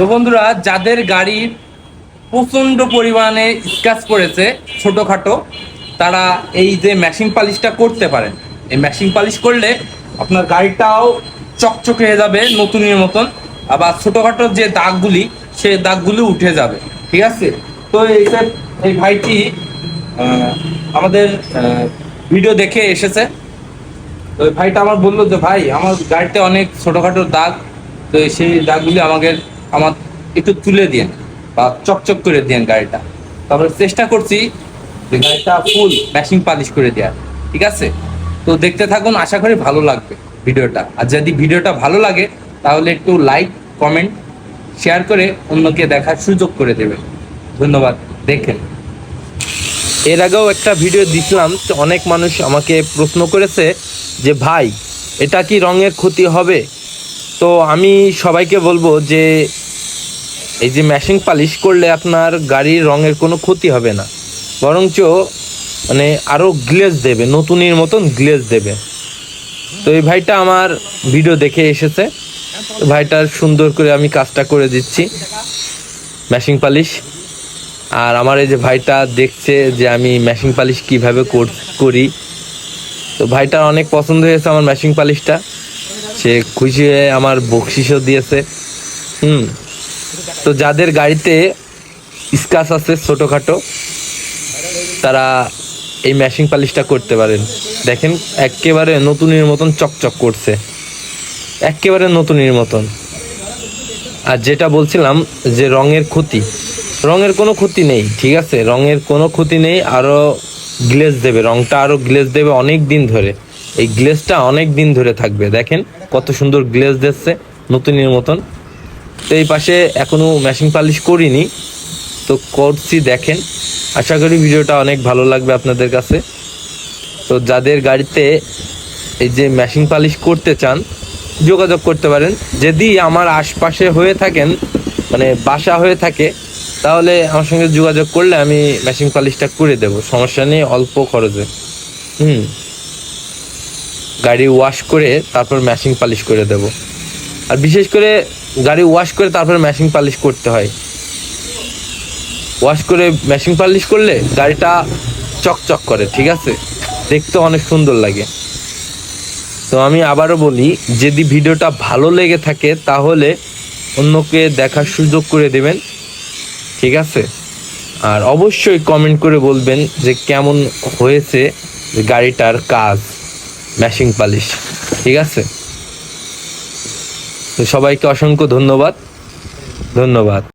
তো বন্ধুরা, যাদের গাড়ির প্রচণ্ড পরিমাণে স্ক্র্যাচ পড়েছে ছোটোখাটো, তারা এই যে ম্যাশিং পালিশটা করতে পারেন। এই ম্যাশিং পালিশ করলে আপনার গাড়িটাও চকচকে হয়ে যাবে, নতুনের মতন। আবার ছোটোখাটো যে দাগগুলি সে দাগগুলি উঠে যাবে। ঠিক আছে? তো এই স্যার এই ভাইটি আমাদের ভিডিও দেখে এসেছে। তো ভাইটা আমার বলল যে, ভাই, আমার গাড়িতে অনেক ছোটখাটো দাগ, তো সেই দাগগুলি আমাকে আমার একটু তুলে দিন বা চকচক করে দিন গাড়িটা। তারপরে চেষ্টা করছি যে গাড়িটা ফুল ম্যাশিং পালিশ করে দেওয়ার, ঠিক আছে? তো দেখতে থাকুন, আশা করি ভালো লাগবে ভিডিওটা। আর যদি ভিডিওটা ভালো লাগে, তাহলে একটু লাইক কমেন্ট শেয়ার করে অন্যকে দেখার সুযোগ করে দেবেন। ধন্যবাদ, দেখেন। এর আগেও একটা ভিডিও দিছিলাম অনেক মানুষ আমাকে প্রশ্ন করেছে যে, ভাই, এটা কি রঙের ক্ষতি হবে? তো আমি সবাইকে বলব যে এই যে ম্যাশিং পালিশ করলে আপনার গাড়ির রঙের কোনো ক্ষতি হবে না। বরঞ্চ মানে আরও গ্লেজ দেবে, নতুনের মতন গ্লেজ দেবে। তো এই ভাইটা আমার ভিডিও দেখে এসেছে। ভাইটার সুন্দর করে আমি কাজটা করে দিচ্ছি ম্যাশিং পালিশ আর আমার এই যে ভাইটা দেখছে যে আমি ম্যাশিং পালিশ কীভাবে করি তো ভাইটার অনেক পছন্দ হয়েছে আমার ম্যাশিং পালিশটা সে খুশি হয়ে আমার বকশিসও দিয়েছে। হুম। তো যাদের গাড়িতে স্কাচ আছে ছোটোখাটো, তারা এই ম্যাশিং পালিশটা করতে পারেন। দেখেন, একেবারে নতুনের মতন চকচক করছে। একেবারে নতুনের মতন। আর যেটা বলছিলাম যে রঙের ক্ষতি, রঙের কোনো ক্ষতি নেই, ঠিক আছে? রঙের কোনো ক্ষতি নেই আরও গ্লেজ দেবে। রঙটা আরও গ্লেজ দেবে অনেক দিন ধরে। এই গ্লেজটা অনেক দিন ধরে থাকবে। দেখেন, কত সুন্দর গ্লেজ দিচ্ছে নতুনের মতন। তো এই পাশে এখনও ম্যাশিং পালিশ করিনি। তো করছি দেখেন। আশা করি ভিডিওটা অনেক ভালো লাগবে আপনাদের কাছে। তো যাদের গাড়িতে এই যে ম্যাশিং পালিশ করতে চান, যোগাযোগ করতে পারেন। যদি আমার আশপাশে হয়ে থাকেন মানে বাসা হয়ে থাকে, তাহলে আমার সঙ্গে যোগাযোগ করলে আমি ম্যাশিং পালিশটা করে দেব। সমস্যা নেই, অল্প খরচে। হুম। গাড়ি ওয়াশ করে তারপর ম্যাশিং পালিশ করে দেব। আর বিশেষ করে গাড়ি ওয়াশ করে তারপর ম্যাশিং পালিশ করতে হয়। ওয়াশ করে ম্যাশিং পালিশ করলে গাড়িটা চকচক করে, ঠিক আছে? দেখতে অনেক সুন্দর লাগে। তো আমি আবারও বলি, যদি ভিডিওটা ভালো লেগে থাকে তাহলে অন্যকে দেখার সুযোগ করে দেবেন, ঠিক আছে? আর অবশ্যই কমেন্ট করে বলবেন যে কেমন হয়েছে গাড়িটার কাজ ম্যাশিং পালিশ ঠিক আছে? তো সবাইকে অসংখ্য ধন্যবাদ। ধন্যবাদ।